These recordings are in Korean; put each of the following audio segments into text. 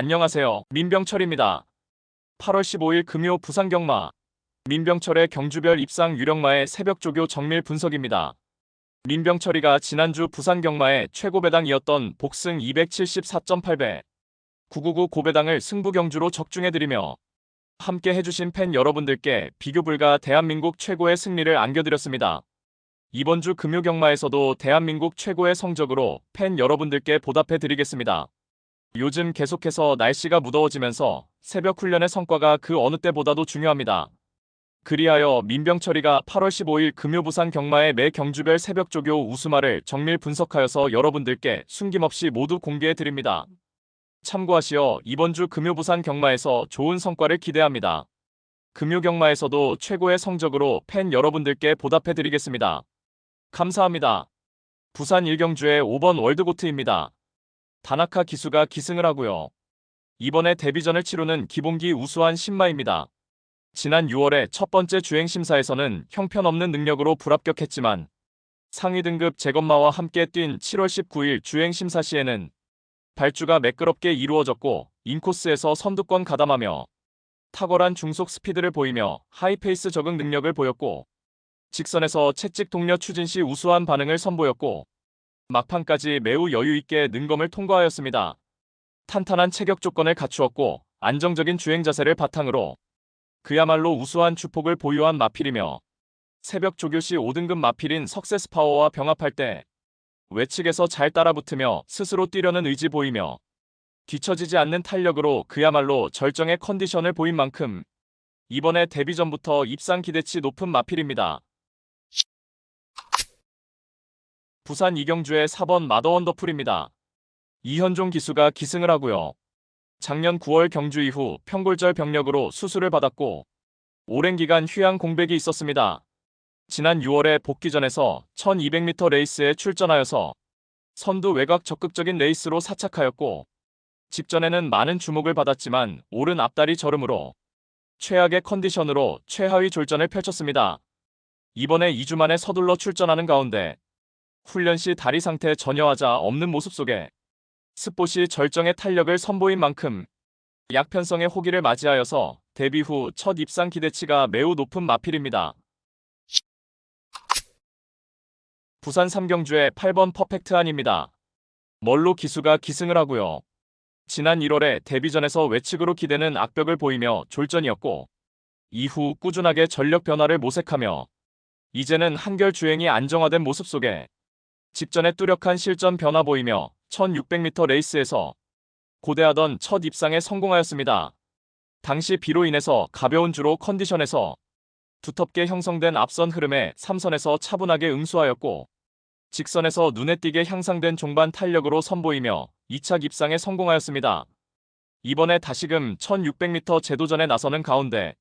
안녕하세요. 민병철입니다. 8월 15일 금요 부산 경마. 민병철의 경주별 입상 유령마의 새벽 조교 정밀 분석입니다. 민병철이가 지난주 부산 경마의 최고 배당이었던 복승 274.8배 999 고배당을 승부 경주로 적중해드리며 함께 해주신 팬 여러분들께 비교 불가 대한민국 최고의 승리를 안겨드렸습니다. 이번 주 금요 경마에서도 대한민국 최고의 성적으로 팬 여러분들께 보답해드리겠습니다. 요즘 계속해서 날씨가 무더워지면서 새벽 훈련의 성과가 그 어느 때보다도 중요합니다. 그리하여 민병철이가 8월 15일 금요 부산 경마의 매 경주별 새벽 조교 우수마를 정밀 분석하여서 여러분들께 숨김없이 모두 공개해 드립니다. 참고하시어 이번 주 금요 부산 경마에서 좋은 성과를 기대합니다. 금요 경마에서도 최고의 성적으로 팬 여러분들께 보답해 드리겠습니다. 감사합니다. 부산 1경주의 5번 월드고트입니다. 다나카 기수가 기승을 하고요. 이번에 데뷔전을 치르는 기본기 우수한 신마입니다. 지난 6월에 첫 번째 주행 심사에서는 형편없는 능력으로 불합격했지만 상위 등급 재건마와 함께 뛴 7월 19일 주행 심사 시에는 발주가 매끄럽게 이루어졌고 인코스에서 선두권 가담하며 탁월한 중속 스피드를 보이며 하이페이스 적응 능력을 보였고 직선에서 채찍 동료 추진 시 우수한 반응을 선보였고 막판까지 매우 여유 있게 능검을 통과하였습니다. 탄탄한 체격 조건을 갖추었고 안정적인 주행 자세를 바탕으로 그야말로 우수한 주폭을 보유한 마필이며 새벽 조교 시 5등급 마필인 석세스 파워와 병합할 때 외측에서 잘 따라붙으며 스스로 뛰려는 의지 보이며 뒤처지지 않는 탄력으로 그야말로 절정의 컨디션을 보인 만큼 이번에 데뷔 전부터 입상 기대치 높은 마필입니다. 부산 이경주의 4번 마더 원더풀입니다. 이현종 기수가 기승을 하고요. 작년 9월 경주 이후 평골절 병력으로 수술을 받았고 오랜 기간 휴양 공백이 있었습니다. 지난 6월에 복귀전에서 1200m 레이스에 출전하여서 선두 외곽 적극적인 레이스로 사착하였고 직전에는 많은 주목을 받았지만 오른 앞다리 저름으로 최악의 컨디션으로 최하위 졸전을 펼쳤습니다. 이번에 2주 만에 서둘러 출전하는 가운데 훈련 시 다리 상태 전혀 하자 없는 모습 속에 스포시 절정의 탄력을 선보인 만큼 약편성의 호기를 맞이하여서 데뷔 후 첫 입상 기대치가 매우 높은 마필입니다. 부산 삼경주의 8번 퍼펙트안입니다. 멀로 기수가 기승을 하고요. 지난 1월에 데뷔전에서 외측으로 기대는 악벽을 보이며 졸전이었고 이후 꾸준하게 전력 변화를 모색하며 이제는 한결 주행이 안정화된 모습 속에 직전에 뚜렷한 실전 변화 보이며 1600m 레이스에서 고대하던 첫 입상에 성공하였습니다. 당시 비로 인해서 가벼운 주로 컨디션에서 두텁게 형성된 앞선 흐름에 3선에서 차분하게 응수하였고 직선에서 눈에 띄게 향상된 종반 탄력으로 선보이며 2차 입상에 성공하였습니다. 이번에 다시금 1600m 제도전에 나서는 가운데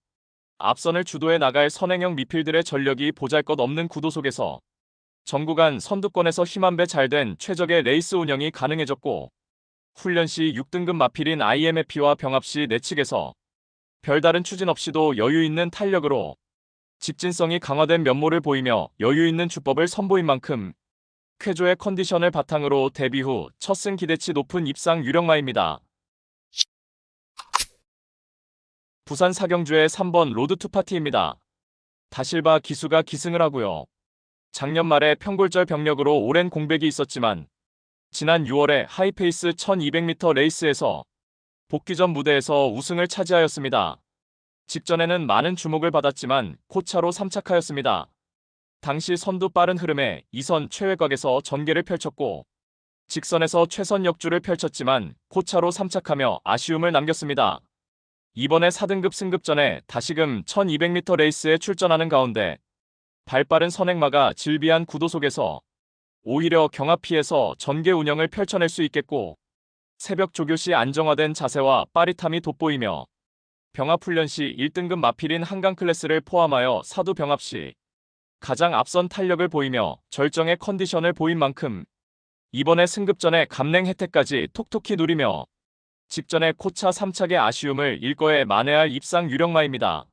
앞선을 주도해 나갈 선행형 미필들의 전력이 보잘것 없는 구도 속에서 전구간 선두권에서 힘한 배 잘 된 최적의 레이스 운영이 가능해졌고 훈련 시 6등급 마필인 IMF와 병합 시 내측에서 별다른 추진 없이도 여유 있는 탄력으로 직진성이 강화된 면모를 보이며 여유 있는 주법을 선보인 만큼 쾌조의 컨디션을 바탕으로 데뷔 후 첫 승 기대치 높은 입상 유력마입니다. 부산 사경주의 3번 로드 투 파티입니다. 다실바 기수가 기승을 하고요. 작년 말에 평골절 병력으로 오랜 공백이 있었지만 지난 6월에 하이페이스 1200m 레이스에서 복귀 전 무대에서 우승을 차지하였습니다. 직전에는 많은 주목을 받았지만 코차로 3착하였습니다. 당시 선두 빠른 흐름에 2선 최외곽에서 전개를 펼쳤고 직선에서 최선 역주를 펼쳤지만 코차로 3착하며 아쉬움을 남겼습니다. 이번에 4등급 승급 전에 다시금 1200m 레이스에 출전하는 가운데 발빠른 선행마가 질비한 구도 속에서 오히려 경합 피해서 전개 운영을 펼쳐낼 수 있겠고 새벽 조교 시 안정화된 자세와 빠릿함이 돋보이며 병합 훈련 시 1등급 마필인 한강 클래스를 포함하여 사두 병합 시 가장 앞선 탄력을 보이며 절정의 컨디션을 보인 만큼 이번에 승급전에 감냉 혜택까지 톡톡히 누리며 직전에 코차 3착의 아쉬움을 일거에 만회할 입상 유력마입니다.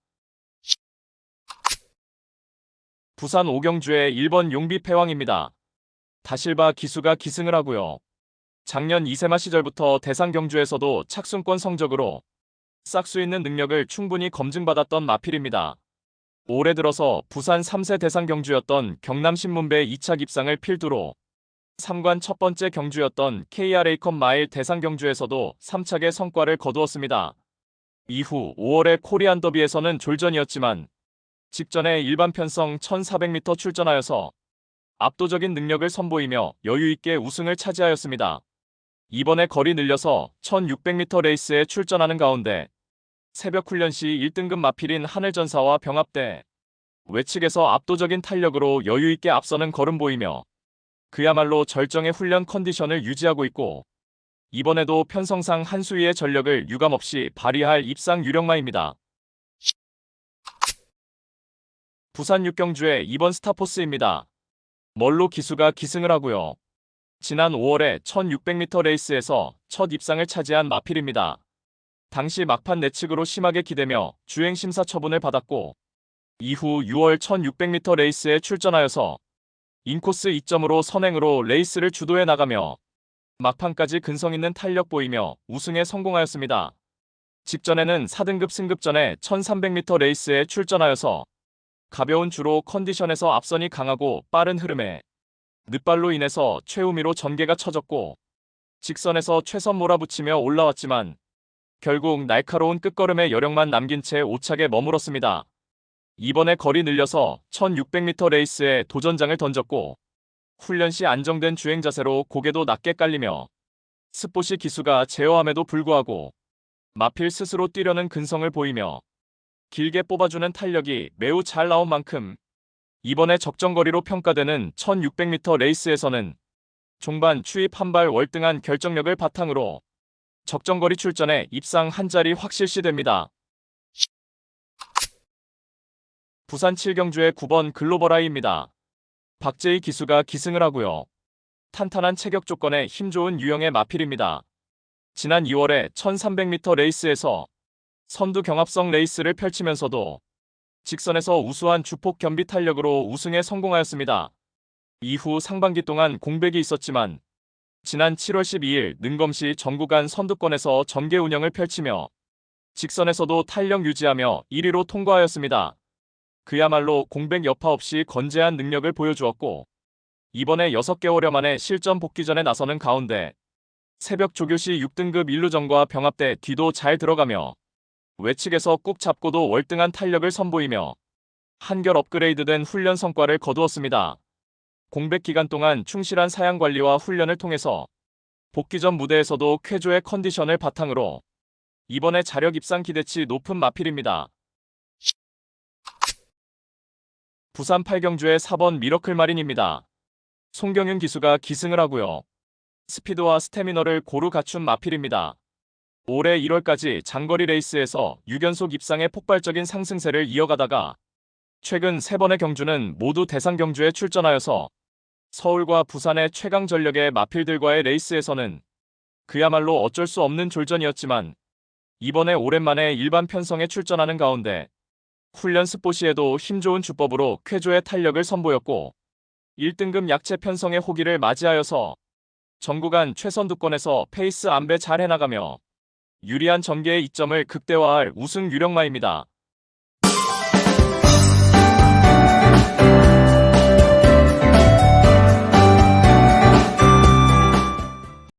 부산 오경주의 1번 용비 패왕입니다. 다실바 기수가 기승을 하고요. 작년 이세마 시절부터 대상 경주에서도 착순권 성적으로 싹수 있는 능력을 충분히 검증받았던 마필입니다. 올해 들어서 부산 3세 대상 경주였던 경남신문배 2차 입상을 필두로 3관 첫 번째 경주였던 KRA컵 마일 대상 경주에서도 3착의 성과를 거두었습니다. 이후 5월의 코리안 더비에서는 졸전이었지만 직전에 일반 편성 1400m 출전하여서 압도적인 능력을 선보이며 여유있게 우승을 차지하였습니다. 이번에 거리 늘려서 1600m 레이스에 출전하는 가운데 새벽 훈련 시 1등급 마필인 하늘전사와 병합대 외측에서 압도적인 탄력으로 여유있게 앞서는 걸음 보이며 그야말로 절정의 훈련 컨디션을 유지하고 있고 이번에도 편성상 한수위의 전력을 유감없이 발휘할 입상 유력마입니다. 부산 육경주의 이번 스타포스입니다. 멀로 기수가 기승을 하고요. 지난 5월에 1600m 레이스에서 첫 입상을 차지한 마필입니다. 당시 막판 내측으로 심하게 기대며 주행 심사 처분을 받았고 이후 6월 1600m 레이스에 출전하여서 인코스 2점으로 선행으로 레이스를 주도해 나가며 막판까지 근성 있는 탄력 보이며 우승에 성공하였습니다. 직전에는 4등급 승급 전에 1300m 레이스에 출전하여서 가벼운 주로 컨디션에서 앞선이 강하고 빠른 흐름에 늦발로 인해서 최우미로 전개가 쳐졌고 직선에서 최선 몰아붙이며 올라왔지만 결국 날카로운 끝걸음의 여력만 남긴 채 오착에 머물었습니다. 이번에 거리 늘려서 1600m 레이스에 도전장을 던졌고 훈련 시 안정된 주행 자세로 고개도 낮게 깔리며 스포시 기수가 제어함에도 불구하고 마필 스스로 뛰려는 근성을 보이며 길게 뽑아주는 탄력이 매우 잘 나온 만큼 이번에 적정거리로 평가되는 1600m 레이스에서는 종반 추입 한 발 월등한 결정력을 바탕으로 적정거리 출전에 입상 한 자리 확실시됩니다. 부산 7경주의 9번 글로벌아이입니다. 박재희 기수가 기승을 하고요. 탄탄한 체격 조건에 힘 좋은 유형의 마필입니다. 지난 2월에 1300m 레이스에서 선두 경합성 레이스를 펼치면서도 직선에서 우수한 주폭 겸비 탄력으로 우승에 성공하였습니다. 이후 상반기 동안 공백이 있었지만 지난 7월 12일 능검시 전구간 선두권에서 전개 운영을 펼치며 직선에서도 탄력 유지하며 1위로 통과하였습니다. 그야말로 공백 여파 없이 건재한 능력을 보여주었고 이번에 6개월여 만에 실전 복귀전에 나서는 가운데 새벽 조교시 6등급 일루전과 병합대 뒤도 잘 들어가며 외측에서 꾹 잡고도 월등한 탄력을 선보이며 한결 업그레이드된 훈련 성과를 거두었습니다. 공백 기간 동안 충실한 사양 관리와 훈련을 통해서 복귀 전 무대에서도 쾌조의 컨디션을 바탕으로 이번에 자력 입상 기대치 높은 마필입니다. 부산 8경주의 4번 미러클 마린입니다. 송경윤 기수가 기승을 하고요. 스피드와 스태미너를 고루 갖춘 마필입니다. 올해 1월까지 장거리 레이스에서 6연속 입상의 폭발적인 상승세를 이어가다가 최근 3번의 경주는 모두 대상 경주에 출전하여서 서울과 부산의 최강 전력의 마필들과의 레이스에서는 그야말로 어쩔 수 없는 졸전이었지만 이번에 오랜만에 일반 편성에 출전하는 가운데 훈련 스포시에도 힘 좋은 주법으로 쾌조의 탄력을 선보였고 1등급 약체 편성의 호기를 맞이하여서 전구간 최선두권에서 페이스 안배 잘 해나가며 유리한 전개의 이점을 극대화할 우승 유력마입니다.